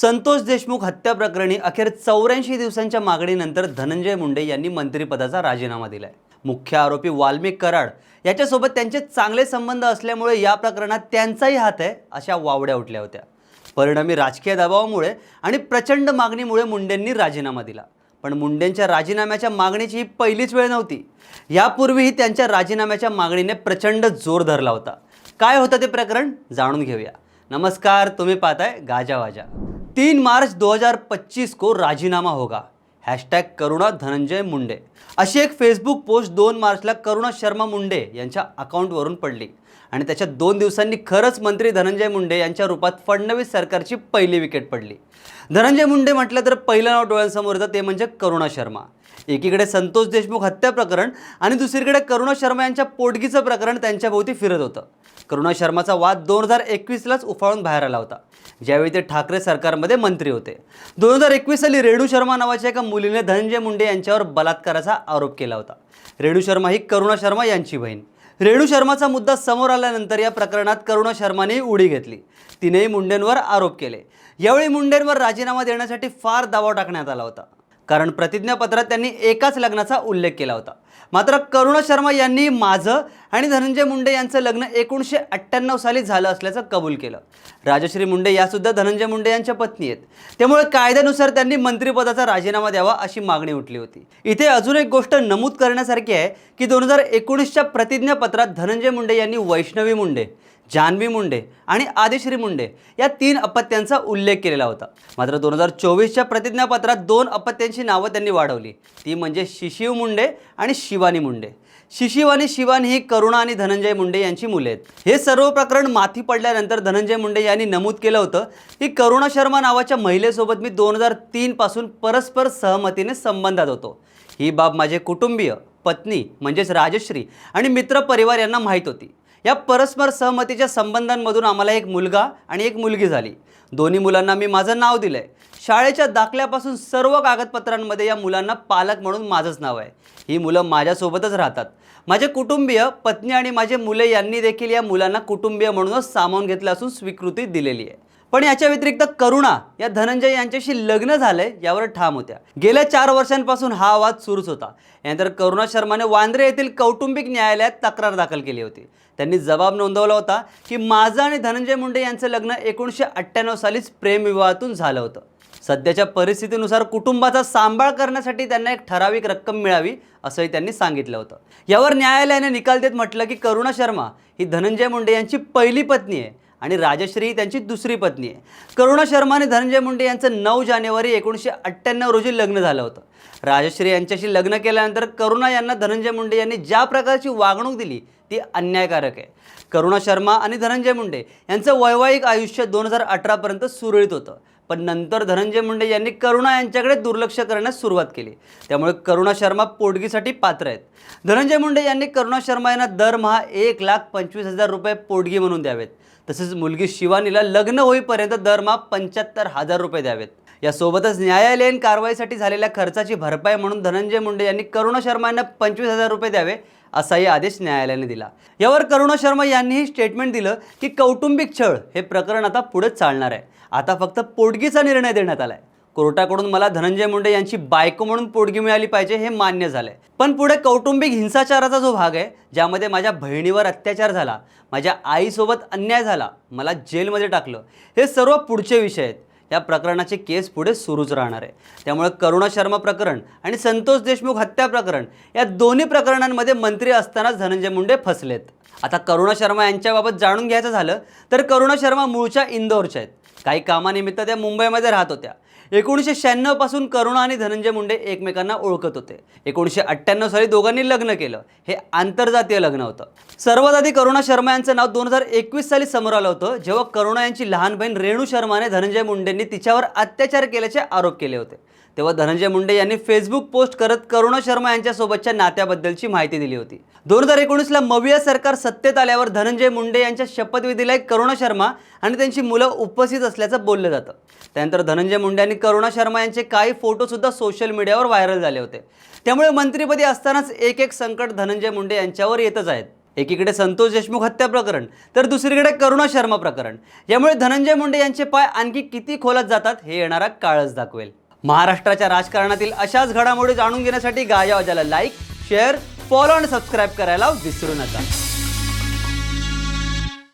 संतोष देशमुख हत्या प्रकरणी अखेर चौऱ्याऐंशी दिवसांच्या मागणीनंतर धनंजय मुंडे यांनी मंत्रिपदाचा राजीनामा दिलाय. मुख्य आरोपी वाल्मिक कराड याच्यासोबत त्यांचे चांगले संबंध असल्यामुळे या प्रकरणात त्यांचाही हात आहे अशा वावड्या उठल्या होत्या. परिणामी राजकीय दबावामुळे आणि प्रचंड मागणीमुळे मुंडेंनी राजीनामा दिला. पण मुंडेंच्या राजीनाम्याच्या मागणीची ही पहिलीच वेळ नव्हती. यापूर्वीही त्यांच्या राजीनाम्याच्या मागणीने प्रचंड जोर धरला होता. काय होतं ते प्रकरण जाणून घेऊया. नमस्कार तुम्ही पाहताय गाजा वाजा. तीन मार्च 2025 को राजीनामा होगा। हॅशटॅग करुणा धनंजय मुंडे। अशी एक फेसबुक पोस्ट दोन मार्चला करुणा शर्मा मुंडे यांच्या अकाउंटवरून पडली. आणि त्याच्या दोन दिवसांनी खरंच मंत्री धनंजय मुंडे यांच्या रूपात फडणवीस सरकारची पहिली विकेट पडली. धनंजय मुंडे म्हटलं तर पहिलं नाव डोळ्यांसमोर येतं ते म्हणजे करुणा शर्मा. एकीकडे संतोष देशमुख हत्या प्रकरण आणि दुसरीकडे करुणा शर्मा यांच्या पोटगीचं प्रकरण त्यांच्याभोवती फिरत होतं. करुणा शर्माचा वाद दोन हजार एकवीसलाच उफाळून बाहेर आला होता. ज्यावेळी ते ठाकरे सरकारमध्ये मंत्री होते. दोन हजार एकवीस साली रेणू शर्मा नावाच्या एका मुलीने धनंजय मुंडे यांच्यावर बलात्काराचा आरोप केला होता. रेणू शर्मा ही करुणा शर्मा यांची बहीण. रेणू शर्माचा मुद्दा समोर आल्यानंतर या प्रकरणात करुणा शर्माने उडी घेतली. तिनेही मुंडेंवर आरोप केले. यावेळी मुंडेंवर राजीनामा देण्यासाठी फार दबाव टाकण्यात आला होता. कारण प्रतिज्ञापत्रात त्यांनी एकाच लग्नाचा उल्लेख केला होता. मात्र करुणा शर्मा यांनी माझं आणि धनंजय मुंडे यांचं लग्न एकोणीसशे अठ्ठ्याण्णव साली झालं असल्याचं कबूल केलं. राजश्री मुंडे यासुद्धा धनंजय मुंडे यांच्या पत्नी आहेत. त्यामुळे कायद्यानुसार त्यांनी मंत्रिपदाचा राजीनामा द्यावा अशी मागणी उठली होती. इथे अजून एक गोष्ट नमूद करण्यासारखी आहे की दोन हजार एकोणीसच्या प्रतिज्ञापत्रात धनंजय मुंडे यांनी वैष्णवी मुंडे जान्हवी मुंडे आणि आदिश्री मुंडे या तीन अपत्यांचा उल्लेख केलेला होता. मात्र दोन हजार चोवीसच्या प्रतिज्ञापत्रात दोन अपत्यांची नावं त्यांनी वाढवली. ती म्हणजे शिशिव मुंडे आणि शिवानी मुंडे. शिशिव आणि शिवानी ही करुणा आणि धनंजय मुंडे यांची मुले आहेत. हे सर्व प्रकरण माथी पडल्यानंतर धनंजय मुंडे यांनी नमूद केलं होतं की करुणा शर्मा नावाच्या महिलेसोबत मी दोन हजार तीनपासून परस्पर सहमतीने संबंधात होतो. ही बाब माझे कुटुंबीय पत्नी म्हणजेच राजश्री आणि मित्र परिवार यांना माहीत होती. या परस्पर सहमतीच्या संबंधांमधून आम्हाला एक मुलगा आणि एक मुलगी झाली. दोन्ही मुलांना मी माझं नाव दिलं आहे शाळेच्या दाखल्यापासून सर्व कागदपत्रांमध्ये या मुलांना पालक म्हणून माझंच नाव आहे. ही मुलं माझ्यासोबतच राहतात. माझे कुटुंबीय पत्नी आणि माझे मुले यांनी देखील या मुलांना कुटुंबीय म्हणूनच सामावून घेतलं असून स्वीकृती दिलेली आहे. पण याच्या व्यतिरिक्त करुणा या धनंजय यांच्याशी लग्न झालंय यावर ठाम होत्या. गेल्या चार वर्षांपासून हा वाद सुरूच होता. यानंतर करुणा शर्माने वांद्रे येथील कौटुंबिक न्यायालयात तक्रार दाखल केली होती. त्यांनी जबाब नोंदवला होता की माझं आणि धनंजय मुंडे यांचं लग्न एकोणीसशे अठ्ठ्याण्णव सालीच प्रेमविवाहातून झालं होतं. सध्याच्या परिस्थितीनुसार कुटुंबाचा सांभाळ करण्यासाठी त्यांना एक ठराविक रक्कम मिळावी असंही त्यांनी सांगितलं होतं. यावर न्यायालयाने निकाल देत म्हटलं की करुणा शर्मा ही धनंजय मुंडे यांची पहिली पत्नी आहे. आणि राजश्री ही त्यांची दुसरी पत्नी आहे. करुणा शर्मा आणि धनंजय मुंडे यांचं नऊ जानेवारी एकोणीसशे अठ्ठ्याण्णव रोजी लग्न झालं होतं. राजश्री यांच्याशी लग्न केल्यानंतर करुणा यांना धनंजय मुंडे यांनी ज्या प्रकारची वागणूक दिली ती अन्यायकारक आहे. करुणा शर्मा आणि धनंजय मुंडे यांचं वैवाहिक आयुष्य दोन हजार अठरापर्यंत सुरळीत होतं. पण नंतर धनंजय मुंडे यांनी करुणा यांच्याकडे दुर्लक्ष करण्यास सुरुवात केली. त्यामुळे करुणा शर्मा पोटगीसाठी पात्र आहेत. धनंजय मुंडे यांनी करुणा शर्मा यांना दरमहा एक लाख पंचवीस हजार रुपये पोटगी म्हणून द्यावेत. तसेच मुलगी शिवानीला लग्न होईपर्यंत दरमहा पंच्याहत्तर हजार रुपये द्यावेत. यासोबतच न्यायालयीन कारवाईसाठी झालेल्या खर्चाची भरपाई म्हणून धनंजय मुंडे यांनी करुणा शर्मा यांना पंचवीस हजार रुपये द्यावे असाही आदेश न्यायालयाने दिला. यावर करुणा शर्मा यांनीही स्टेटमेंट दिलं की कौटुंबिक छळ हे प्रकरण आता पुढे चालणार आहे. आता फक्त पोटगीचा निर्णय देण्यात आलाय. कोर्टाकडून मला धनंजय मुंडे यांची बायको म्हणून पोटगी मिळाली पाहिजे हे मान्य झालंय. पण पुढे कौटुंबिक हिंसाचाराचा जो भाग आहे ज्यामध्ये माझ्या बहिणीवर अत्याचार झाला माझ्या आईसोबत अन्याय झाला मला जेलमध्ये टाकलं हे सर्व पुढचे विषय आहेत. या प्रकरणाचे केस पुढे सुरूच राहणार आहे. त्यामुळे करुणा शर्मा प्रकरण आणि संतोष देशमुख हत्या प्रकरण या दोन्ही प्रकरणांमध्ये मंत्री असतानाच धनंजय मुंडे फसलेत. आता करुणा शर्मा यांच्याबाबत जाणून घ्यायचं झालं तर करुणा शर्मा मूळच्या इंदोरच्या आहेत. काही कामानिमित्त त्या मुंबईमध्ये राहत होत्या. एकोणीसशे शहाण्णवपासून करुणा आणि धनंजय मुंडे एकमेकांना ओळखत होते. एकोणीसशे अठ्ठ्याण्णव साली दोघांनी लग्न केलं. हे आंतरजातीय लग्न होतं. सर्वात आधी करुणा शर्मा यांचं नाव दोन हजार एकवीस साली समोर आलं होतं जेव्हा करुणा यांची लहान बहीण रेणू शर्माने धनंजय मुंडेंनी तिच्यावर अत्याचार केल्याचे आरोप केले होते. तेव्हा धनंजय मुंडे यांनी फेसबुक पोस्ट करत करुणा शर्मा यांच्यासोबतच्या नात्याबद्दलची माहिती दिली होती. दोन हजार एकोणीसला मविया सरकार सत्तेत आल्यावर धनंजय मुंडे यांच्या शपथविधीला एक करुणा शर्मा आणि त्यांची मुलं उपस्थित असल्याचं बोललं जातं. त्यानंतर धनंजय मुंडे आणि करुणा शर्मा यांचे काही फोटोसुद्धा सोशल मीडियावर व्हायरल झाले होते. त्यामुळे मंत्रिपदी असतानाच एक एक संकट धनंजय मुंडे यांच्यावर येतच आहेत. एकीकडे संतोष देशमुख हत्या प्रकरण तर दुसरीकडे करुणा शर्मा प्रकरण. यामुळे धनंजय मुंडे यांचे पाय आणखी किती खोलात जातात हे येणारा काळच दाखवेल. महाराष्ट्राच्या राजकारणातील अशाच घडामोडी जाणून घेण्यासाठी गाया वाजाला लाईक शेअर फॉलो आणि सबस्क्राईब करायला विसरू नका.